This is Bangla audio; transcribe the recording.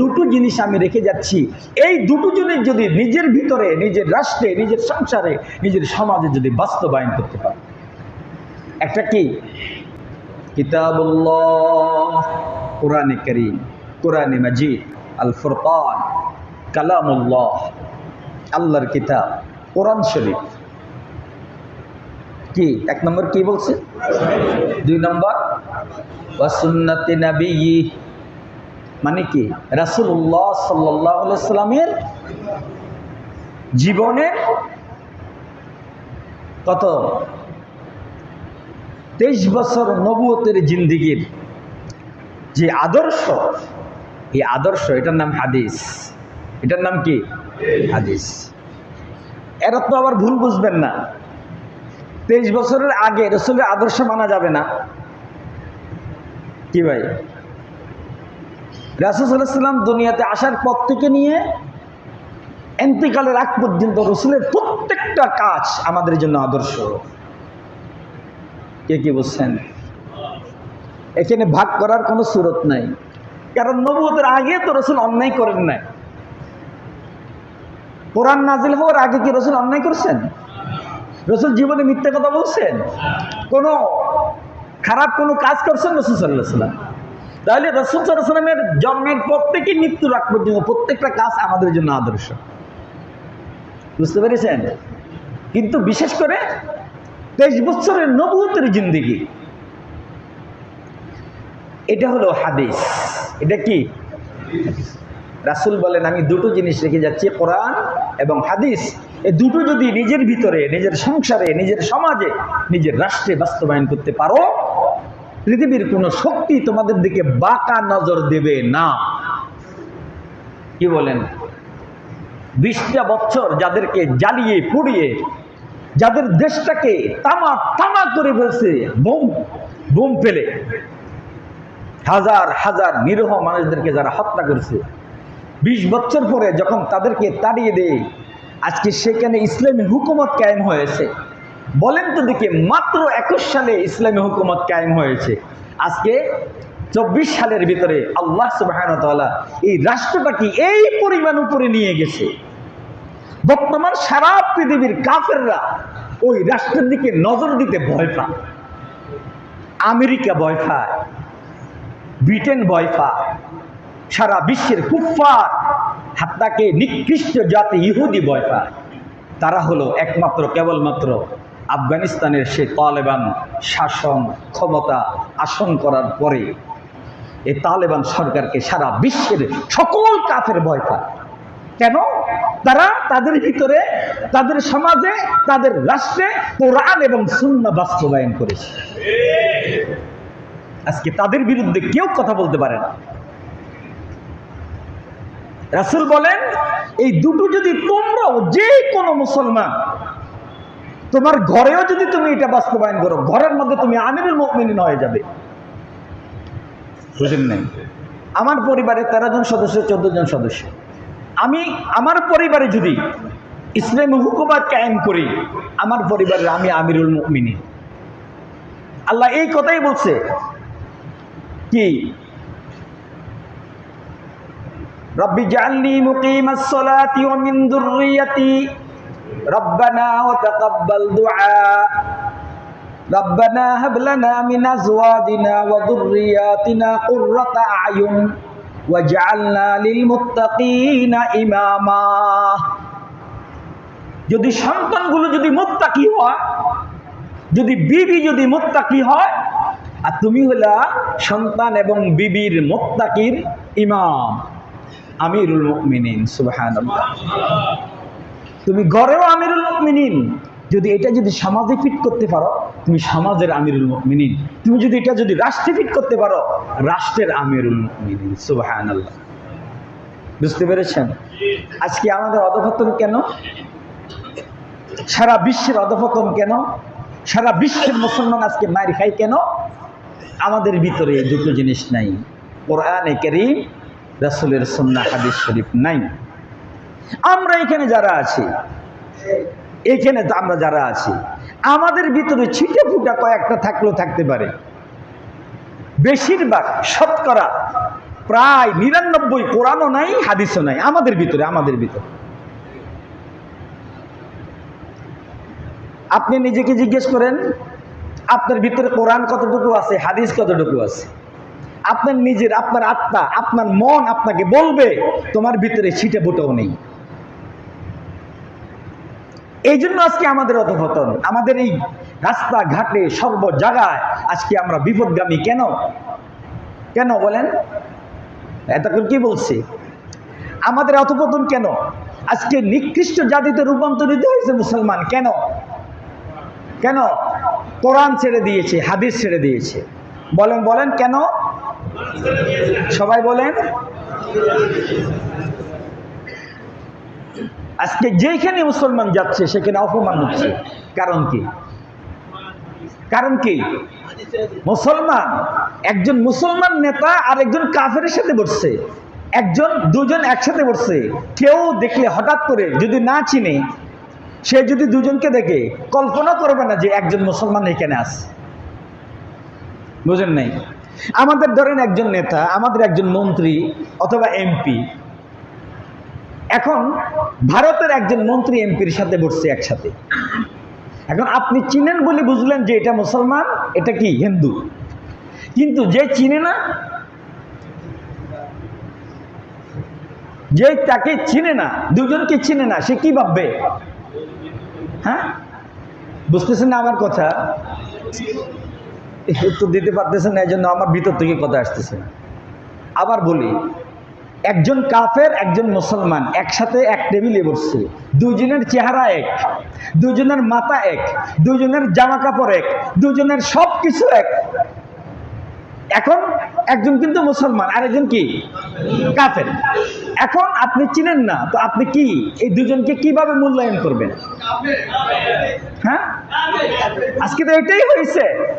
দুটো জিনিস আমি রেখে যাচ্ছি। এই দুটো জিনিস যদি নিজের ভিতরে, নিজের রাষ্ট্রে, নিজের সংসারে, নিজের সমাজে যদি বাস্তবায়ন করতে পারে। একটা কি? কিতাবুল্লাহ, কোরআনে করিম, কোরআনে মাজিদ আল ফুরকান কালামুল্লাহ, আল্লাহর কিতাব, কোরআন শরীফ। কি? এক নম্বর কি বলছে? দুই নম্বর মানে কি? আলাইহি সাল্লামের জীবনের কত? তেইশ বছর নবুয়তের জিন্দিগির যে আদর্শ, এই আদর্শ, এটার নাম হাদিস। এটার নাম কি? হাদিস। এরা তো আবার ভুল বুঝবেন না। তেইশ বছরের আগে রসুলের আদর্শ মানা যাবে না। কি ভাই? রাসুসাল্লাম দুনিয়াতে আসার পর থেকে নিয়ে এন্তিকালের আগ পর্যন্ত রসুলের প্রত্যেকটা কাজ আমাদের জন্য আদর্শ। কে কি বুঝছেন এখানে ভাগ করার কোনো সুরত নাই। কারণ নবুতের আগে তো রসুল অন্যায় করেন নাই। কোরআন নাজিল হওয়ার আগে কি রসুল অন্যায় করছেন? রসুল জীবনে মিথ্যা কথা বলছেন? কোনো খারাপ কোনো কাজ করছেন রসুল সাল্লাহ সাল্লাম তাহলে রসুল সাল্লামের জন্মের প্রত্যেকই মৃত্যুর আগ পর্যন্ত, প্রত্যেকটা কাজ আমাদের জন্য আদর্শ। বুঝতে পেরেছেন? কিন্তু বিশেষ করে তেইশ বছরের নবুতের জিন্দিগি। এটা হলো হাদিস। এটা কি? রাসুল বলেন, আমি দুটো জিনিস রেখে যাচ্ছি, কোরআন এবং হাদিস। এই দুটো যদি নিজের ভিতরে, নিজের সংসারে, নিজের সমাজে, নিজের রাষ্ট্রে বাস্তবায়ন করতে পারো পৃথিবীর কোনো শক্তি তোমাদের দিকে বাঁকা নজর দেবে না। কি বলেন? বিশটা বছর যাদেরকে জ্বালিয়ে, পুড়িয়ে, যাদের দেশটাকে তামা তামা করে ফেলছে, বোম বোম ফেলে। হাজার হাজার নিরহ মানুষদেরকে যারা হত্যা করেছে। বিশ বছর পরে যখন তাদেরকে তাড়িয়ে দেয়, আজকে সেখানে ইসলামী হুকুমত কায়েম হয়েছে। বলেন তো দেখি, মাত্র একুশ সালে ইসলামী হুকুমত কায়েম হয়েছে। আজকে চব্বিশ সালের ভিতরে আল্লাহ সুবাহ এই রাষ্ট্রটাকে এই পরিমাণ উপরে নিয়ে গেছে। বর্তমান সারা পৃথিবীর কাফেররা ওই রাষ্ট্রের দিকে নজর দিতে ভয় পায়। আমেরিকা ভয় পায়। ব্রিটেন ভয় পায়। সারা বিশ্বের কুফার হাত্তাকে নিকৃষ্ট জাতি ইহুদি ভয় পায়। তারা হলো একমাত্র, কেবলমাত্র আফগানিস্তানের সে তালেবান শাসন ক্ষমতা আসন করার পরে এই তালেবান সরকারকে সারা বিশ্বের সকল কাফের ভয় পায়। কেন? তারা তাদের ভিতরে, তাদের সমাজে, তাদের রাষ্ট্রে কোরআন এবং শূন্য বাস্তবায়ন করেছে। আজকে তাদের বিরুদ্ধে কেউ কথা বলতে পারে না। রাসুল বলেন, এই দুটো যদি তোমরাও যে কোনো মুসলমান তোমার ঘরেও যদি তুমি এটা বাস্তবায়ন করো ঘরের মধ্যে তুমি আমিরুল মুমিনিন হয়ে যাবে। বুঝেন নাই? আমার পরিবারে তেরো জন সদস্য চোদ্দ জন সদস্য। আমি আমার পরিবারে যদি ইসলামী হুকুমাত কায়েম করি আমার পরিবারের আমি আমিরুল মুমিনিন। আল্লাহ এই কথাই বলছে কি? রব্বি জাআলনি মুকিমাস সালাতি ওয়া মিন যুররিয়াতি যদি সন্তানগুলো যদি মুত্তাকি হয়, যদি বিবি যদি মুত্তাকি হয়, আর তুমি হলা সন্তান এবং বিবির মোত্তাকির ইমাম। আমিরুল মুমিনিন, সুবহানাল্লাহ। তুমি গড়েও আমিরুল মুমিনিন। যদি এটা যদি সমাজে ফিট করতে পারো, তুমি সমাজের আমিরুল মুমিনিন। তুমি যদি এটা যদি রাষ্ট্রে ফিট করতে পারো, রাষ্ট্রের আমিরুল মুমিনিন। সুবহানাল্লাহ। বুঝতে পেরেছেন? আজকে আমাদের অধপতন কেন? সারা বিশ্বের অধপতন কেন? সারা বিশ্বের মুসলমান আজকে মারি খাই কেন? আমাদের ভিতরে দুটো জিনিস নাই। কোরআনে করিম, রাসুলের সন্না হাদিস শরীফ নাই। আমরা এখানে যারা আছি, এখানে আমরা যারা আছি, আমাদের ভিতরে ছিটে ফুটা কয়েকটা থাকলেও থাকতে পারে। বেশিরভাগ শতকরা প্রায় নিরানব্বই কোরআনও নাই, হাদিসও নাই, আমাদের ভিতরে আমাদের ভিতরে। আপনি নিজেকে জিজ্ঞেস করেন, আপনার ভিতরে কোরআন কতটুকু আছে, হাদিস কতটুকু আছে? আপনার নিজের, আপনার আত্মা, আপনার মন আপনাকে বলবে, তোমার ভিতরে ছিটে বুটেও নেই। এই জন্য আজকে আমাদের অধপতন, আমাদের এই রাস্তা ঘাটে সর্ব জায়গায় আজকে আমরা বিপদগামী কেন? কেন বলেন? এতক্ষণ কি বলছি? আমাদের অধপতন কেন? আজকে নিকৃষ্ট জাতিতে রূপান্তরিত হয়েছে মুসলমান কেন? কেন? কোরআন ছেড়ে দিয়েছে, হাদিস ছেড়ে দিয়েছে। বলেন বলেন কেন? সবাই বলেন। আজকে যেখানে মুসলমান যাচ্ছে, সেখানে অপমান হচ্ছে। কারণ কি? কারণ কি? মুসলমান, একজন মুসলমান নেতা আর একজন কাফের সাথে বসছে। একজন, দুজন একসাথে বসছে। কেউ দেখলে হঠাৎ করে যদি না চিনে, সে যদি দুজনকে দেখে, কল্পনা করবে না যে একজন মুসলমান এখানে আছে। বুঝেন নাই? আমাদের ধরেন একজন নেতা, আমাদের একজন মন্ত্রী অথবা এমপি এখন ভারতের একজন মন্ত্রী এমপির সাথে বসছে একসাথে। এখন আপনি চিনেন বলে বুঝলেন যে এটা মুসলমান, এটা কি হিন্দু? কিন্তু যে চিনে না, যে তাকে চিনে না, দুজনকে চিনে না, সে কি ভাববে? হ্যাঁ? বুঝতেছেন না আমার কথা? উত্তর দিতে পারতেছেন না, এই জন্য আমার ভিতর থেকে কথা আসতেছে। আবার বলি একজন কাফের, একজন মুসলমান, একসাথে এক টেবিলে বসছে। দুজনের চেহারা এক দুজনের মাথা এক দুজনের জামা কাপড় এক দুজনের সব কিছু এক। এখন একজন কিন্তু মুসলমান আর একজন কি? কাফের। এখন আপনি চিনেন না, তো আপনি কি? এই দুজনকে কীভাবে মূল্যায়ন করবেন? হ্যাঁ? আজকে তো এটাই হয়েছে।